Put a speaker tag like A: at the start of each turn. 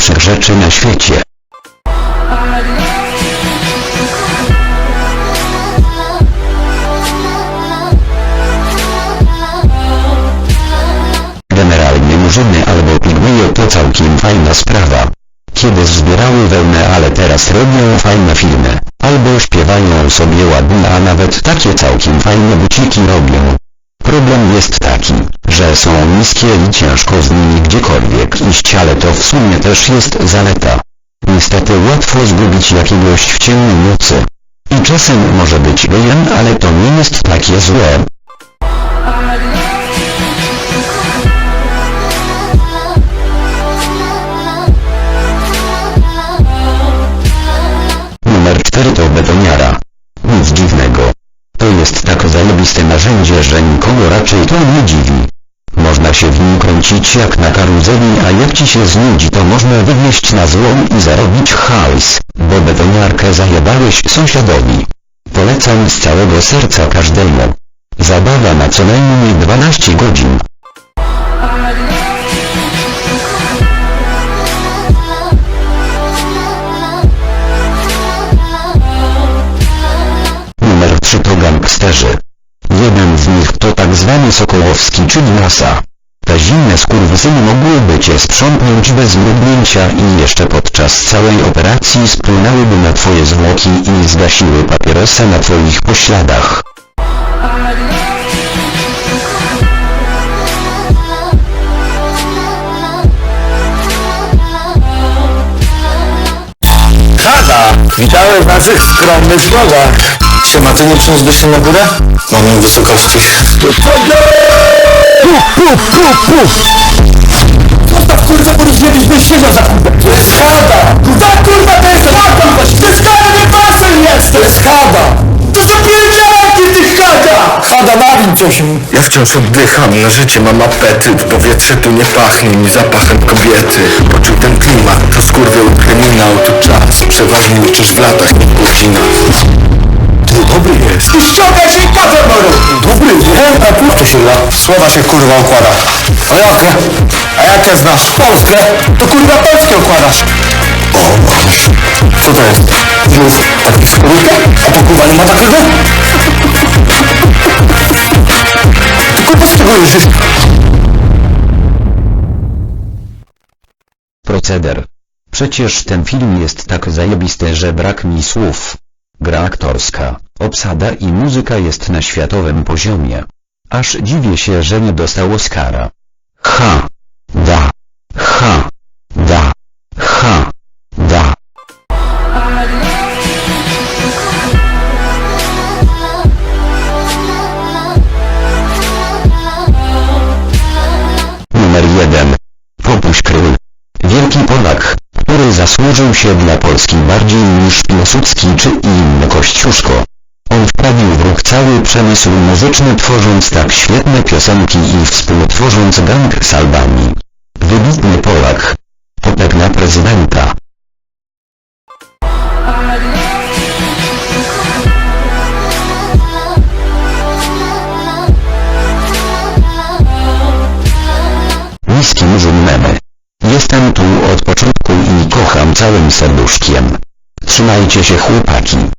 A: najlepszych rzeczy na świecie. Generalnie murzyny albo pigmeje to całkiem fajna sprawa. Kiedy zbierały wełnę ale teraz robią fajne filmy, albo śpiewają sobie ładnie a nawet takie całkiem fajne buciki robią. Problem jest taki, że są niskie i ciężko z nimi gdziekolwiek iść ale to w sumie też jest zaleta. Niestety łatwo zgubić jakiegoś w ciemnej nocy. I czasem może być gejem ale to nie jest takie złe. Numer 4 to betoniara. Zajebiste narzędzie, że nikogo raczej to nie dziwi. Można się w nim kręcić jak na karuzeli, a jak ci się znudzi to można wywieźć na złom i zarobić hajs, bo betoniarkę zajebałeś sąsiadowi. Polecam z całego serca każdemu. Zabawa na co najmniej 12 godzin. Jeden z nich to tak zwany Sokołowski czyli NASA. Te zimne skurwysyny mogłyby cię sprzątnąć bez mrugnięcia i jeszcze podczas całej operacji spłynęłyby na twoje zwłoki i zgasiły papierosa na twoich pośladach.
B: Hada! Witamy w naszych skromnych słowach. Siema, ty nie przyniósłbyś się na górę? Mam ją wysokości. Puf, puf, puf, puf! Zostaw kurwa, bo siebie za kurwę! To jest Hada! Ta kurwa to jest Hada! To jest Hada, nie basen jest! To jest Hada! To są pielęgniarki, ty Hada! Hada, nawin coś mi.
C: Ja wciąż oddycham, na życie mam apetyt Powietrze tu nie pachnie mi zapachem kobiety Poczuj ten klimat, to skurwiał kryminał Tu czas, przeważnie liczysz w latach, nie w godzinach Dobry,
B: nie? A pół to się da. Słowa się kurwa układa. A jakie? A jakie znasz? Polskę? To kurwa polskie układasz. O, co to jest? Znów taki skórkę? A to kurwa nie ma takiego? Ty kurwa z czego jeździsz?
A: Proceder. Przecież ten film jest tak zajebisty, że brak mi słów. Gra aktorska, obsada i muzyka jest na światowym poziomie. Aż dziwię się, że nie dostał Oscara. Ha! Da! Ha! Da! Ha! Da! Numer 1. Popuś Król. Wielki Polak, który zasłużył się dla Polski bardziej niż Piłsudski czy inny Kościuszko. On wprawił cały przemysł muzyczny tworząc tak świetne piosenki i współtworząc gang z Albanii. Wybitny Polak. Popek na prezydenta. Niski murzyn memy. Jestem tu od początku i kocham całym serduszkiem. Trzymajcie się chłopaki.